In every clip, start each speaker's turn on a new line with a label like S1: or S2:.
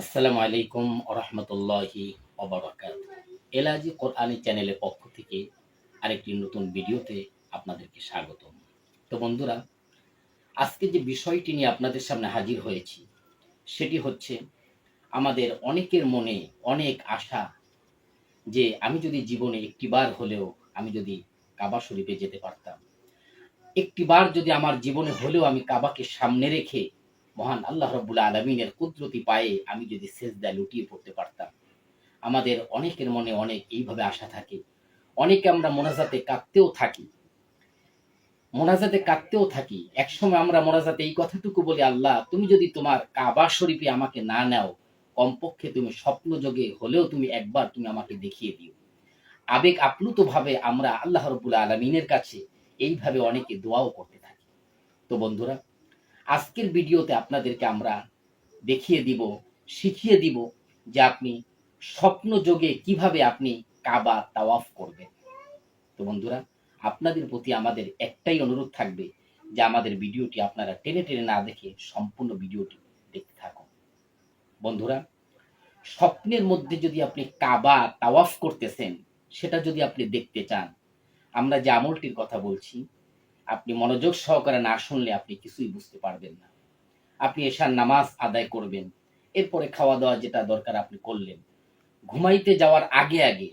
S1: আসসালামু আলাইকুম রহমতুল্লাহি অবরাকাত এলাজি কোরআনি চ্যানেলের পক্ষ থেকে আরেকটি নতুন ভিডিওতে আপনাদেরকে স্বাগতম। তো বন্ধুরা, আজকে যে বিষয়টি নিয়ে আপনাদের সামনে হাজির হয়েছি, সেটি হচ্ছে আমাদের অনেকের মনে অনেক আশা যে আমি যদি জীবনে একটিবার হলেও আমি যদি কাবা শরীফে যেতে পারতাম, একটিবার যদি আমার জীবনে হলেও আমি কাবাকে সামনে রেখে মহান আল্লাহ রব্বুল আলমিনের কুদরতি পায়ে আমি যদি সেজদা লুটিয়ে পড়তে পারতাম। আমাদের অনেকের মনে অনেক এইভাবে আশা থাকে। অনেকে আমরা মোনাজাতে কাঁদতেও থাকি। মোনাজাতে কাঁদতেও থাকি। একসময় আমরা মোনাজাতে এই কথাটুকু বলি, আল্লাহ, তুমি যদি তোমার কাবা শরীফে আমাকে না নাও, কমপক্ষে তুমি স্বপ্ন যোগে হলেও তুমি একবার তুমি আমাকে দেখিয়ে দিও। আবেগ আপ্লুত ভাবে আমরা আল্লাহ রব্বুল আলমিনের কাছে এইভাবে অনেকে দোয়াও করতে থাকি। তো বন্ধুরা আজকের ভিডিওতে আপনাদেরকে আমরা দেখিয়ে দিব, শিখিয়ে দিব যে আপনি স্বপ্ন যোগে কীভাবে আপনি কাবা তাওয়াফ করবেন। তো বন্ধুরা, আপনাদের প্রতি আমাদের একটাই অনুরোধ থাকবে যে আমাদের ভিডিওটি আপনারা টেনে টেনে না দেখে সম্পূর্ণ ভিডিওটি দেখতে থাকুন। বন্ধুরা, স্বপ্নের মধ্যে যদি আপনি কাবা তাওয়াফ করতেছেন, সেটা যদি আপনি দেখতে চান, আমরা যে আমলটির কথা বলছি আপনি মনোযোগ সহকারে না শুনলে আপনি কিছুই বুঝতে পারবেন না। আপনি এশার নামাজ আদায় করবেন। এরপরে খাওয়া দাওয়া যেটা দরকার আপনি করলেন। ঘুমাইতে যাওয়ার আগে আগে,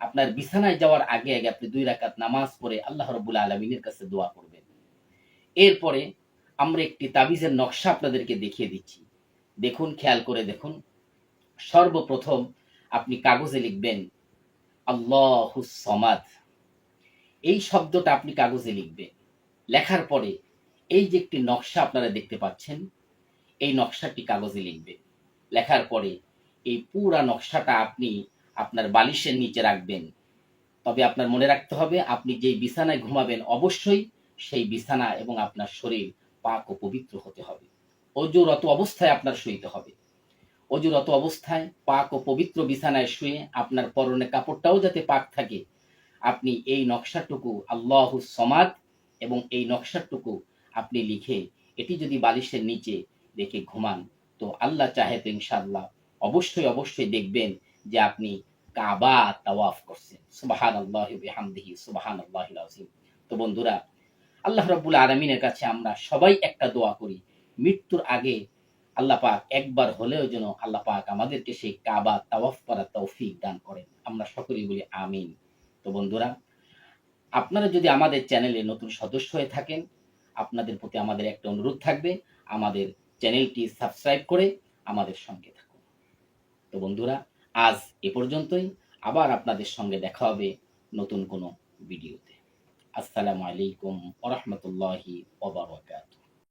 S1: আপনার বিছানায় যাওয়ার আগে আগে আপনি দুই রাকাত নামাজ পড়ে আল্লাহ রবুল আলমিনের কাছে দোয়া করবেন। এরপরে আমরা একটি তাবিজের নকশা আপনাদেরকে দেখিয়ে দিচ্ছি। দেখুন, খেয়াল করে দেখুন। সর্বপ্রথম আপনি কাগজে লিখবেন, আল্লাহ সমাদ। এই শব্দটা আপনি কাগজে লিখবেন লেখার পরে এই যে একটি নকশা আপনারা দেখতে পাচ্ছেন, এই নকশাটি কাগজে লিখবেন লেখার পরে এই পুরা নকশাটা আপনি আপনার বালিশের নিচে রাখবেন। তবে আপনার মনে রাখতে হবে, আপনি যেই বিছানায় ঘুমাবেন অবশ্যই সেই বিছানা এবং আপনার শরীর পাক ও পবিত্র হতে হবে। অজুরত অবস্থায় আপনার শুইতে হবে। অজুরত অবস্থায় পাক ও পবিত্র বিছানায় শুয়ে আপনার পরনে কাপড়টাও যাতে পাক থাকে আপনি এই নকশাটুকু আল্লাহ সমাদ এবং এই নকশাটুকু আপনি লিখে এটি যদি বালিশের নিচে রেখে ঘুমান, তো আল্লাহ চাহে তো ইনশাল্লাহ অবশ্যই অবশ্যই দেখবেন যে আপনি কাবা তাওয়াফ করছেন। সুবাহান আল্লাহ হামদিহি সুবাহান আল্লাহ তো বন্ধুরা, আল্লাহ রব্বুল আলমিনের কাছে আমরা সবাই একটা দোয়া করি, মৃত্যুর আগে আল্লাহ পাক একবার হলেও যেন আল্লাহ পাক আমাদেরকে সেই কাবা তাওয়াফ করার তৌফিক দান করেন। আমরা সকলেই বলি আমিন। তো বন্ধুরা, আপনারা যদি আমাদের চ্যানেলে নতুন সদস্য হয়ে থাকেন, আপনাদের প্রতি আমাদের একটা অনুরোধ থাকবে, আমাদের চ্যানেলটি সাবস্ক্রাইব করে আমাদের সঙ্গে থাকুন। তো বন্ধুরা, আজ এ পর্যন্তই। আবার আপনাদের সঙ্গে দেখা হবে নতুন কোনো ভিডিওতে। আসসালামু আলাইকুম ওরহমতুল্লাহি ওবরাকাতুহ